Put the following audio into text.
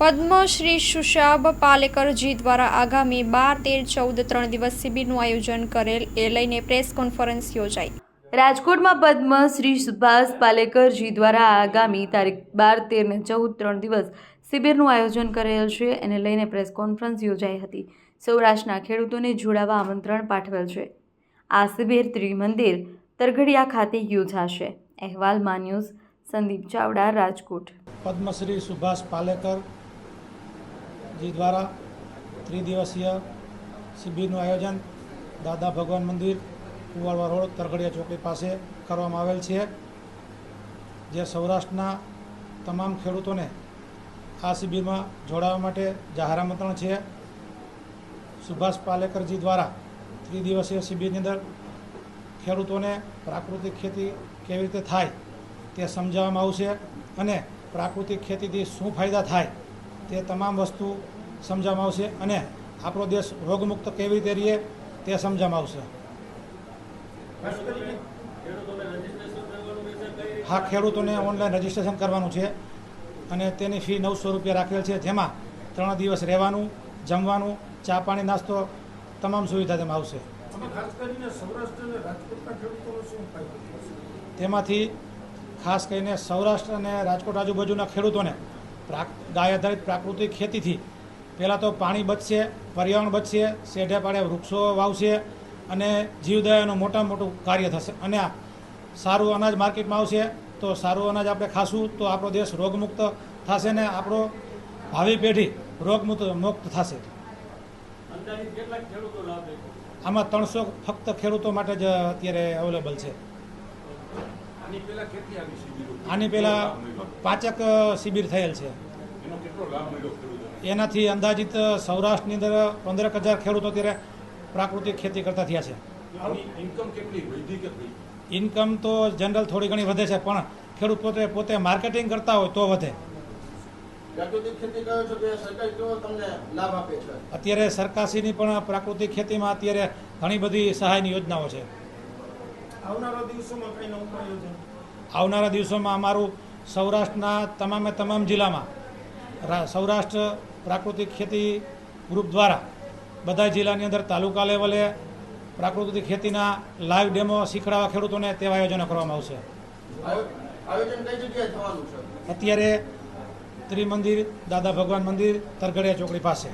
પદ્મશ્રી સુશાબ પાલેકરજી દ્વારા આગામી બાર તેર ચૌદ ત્રણ દિવસ શિબિરનું આયોજન કરેલ એ લઈને પ્રેસ કોન્ફરન્સ યોજાઈ. રાજકોટમાં પદ્મશ્રી સુભાષ પાલેકરજી દ્વારા આગામી તારીખ બાર તેર ને ચૌદ ત્રણ દિવસ શિબિરનું આયોજન કરેલ છે એને લઈને પ્રેસ કોન્ફરન્સ યોજાઈ હતી. સૌરાષ્ટ્રના ખેડૂતોને જોડાવા આમંત્રણ પાઠવેલ છે. આ શિબિર ત્રિમંદિર તરઘડિયા ખાતે યોજાશે. અહેવાલ ન્યૂઝ સંદીપ ચાવડા રાજકોટ. પદ્મશ્રી સુભાષ પાલેકર જી દ્વારા ત્રિદિવસીય શિબિરનું આયોજન દાદા ભગવાન મંદિર કુવાડવા રોડ તરગડિયા ચોકડી પાસે કરવામાં આવેલ છે, જે સૌરાષ્ટ્રના તમામ ખેડૂતોને આ શિબિરમાં જોડાવા માટે જાહેર આમંત્રણ છે. સુભાષ પાલેકરજી દ્વારા ત્રિદિવસીય શિબિરની અંદર ખેડૂતોને પ્રાકૃતિક ખેતી કેવી રીતે થાય તે સમજાવવામાં આવશે અને પ્રાકૃતિક ખેતીથી શું ફાયદા થાય તે તમામ વસ્તુ સમજાવવામાં આવશે અને આપણો દેશ રોગમુક્ત કેવી રીતે રહીએ તે સમજાવવામાં આવશે. હા ખેડૂતોને ઓનલાઈન રજીસ્ટ્રેશન કરવાનું છે અને તેની ફી નવસો રૂપિયા રાખેલ છે જેમાં ત્રણ દિવસ રહેવાનું જમવાનું ચા પાણી નાસ્તો તમામ સુવિધા તેમાં આવશે. તેમાંથી ખાસ કરીને સૌરાષ્ટ્ર અને રાજકોટ આજુબાજુના ખેડૂતોને પ્રા ગાય આધારિત પ્રાકૃતિક ખેતીથી પહેલાં તો પાણી બચશે પર્યાવરણ બચશે શેઢે પાડે વૃક્ષો વાવશે અને જીવદયાનું મોટામાં મોટું કાર્ય થશે. અને આ સારું અનાજ માર્કેટમાં આવશે તો સારું અનાજ આપણે ખાશું તો આપણો દેશ રોગમુક્ત થશે ને આપણો ભાવિ પેઢી રોગમુક્ત મુક્ત થશે. આમાં ત્રણસો ફક્ત ખેડૂતો માટે જ અત્યારે અવેલેબલ છે. આની પહેલાં પાંચક શિબિર થયેલ છે. એનાથી અંદાજિત સૌરાષ્ટ્રની અંદર પંદરક હજાર ખેડૂતો અત્યારે પ્રાકૃતિક ખેતી કરતા થયા છે. ઇન્કમ કેટલી વધી કે થઈ ઇન્કમ તો જનરલ થોડી ઘણી વધે છે પણ ખેડૂત પોતે પોતે માર્કેટિંગ કરતા હોય તો વધે. પ્રાકૃતિક ખેતી કરો છો તો એ સરકાર કેવો તમને લાભ આપે છે? અત્યારે સરકારશ્રીની પણ પ્રાકૃતિક ખેતીમાં અત્યારે ઘણી બધી સહાયની યોજનાઓ છે. આવનારા દિવસોમાં કઈ નવું આયોજન આવનારા દિવસોમાં અમારું સૌરાષ્ટ્રના તમામે તમામ જિલ્લામાં સૌરાષ્ટ્ર પ્રાકૃતિક ખેતી ગ્રુપ દ્વારા બધા જિલ્લાની અંદર તાલુકા લેવલે પ્રાકૃતિક ખેતીના લાઈવ ડેમો શીખડાવવા ખેડૂતોને તેવા આયોજનો કરવામાં આવશે. અત્યારે ત્રિમંદિર દાદા ભગવાન મંદિર તરગડિયા ચોકડી પાસે.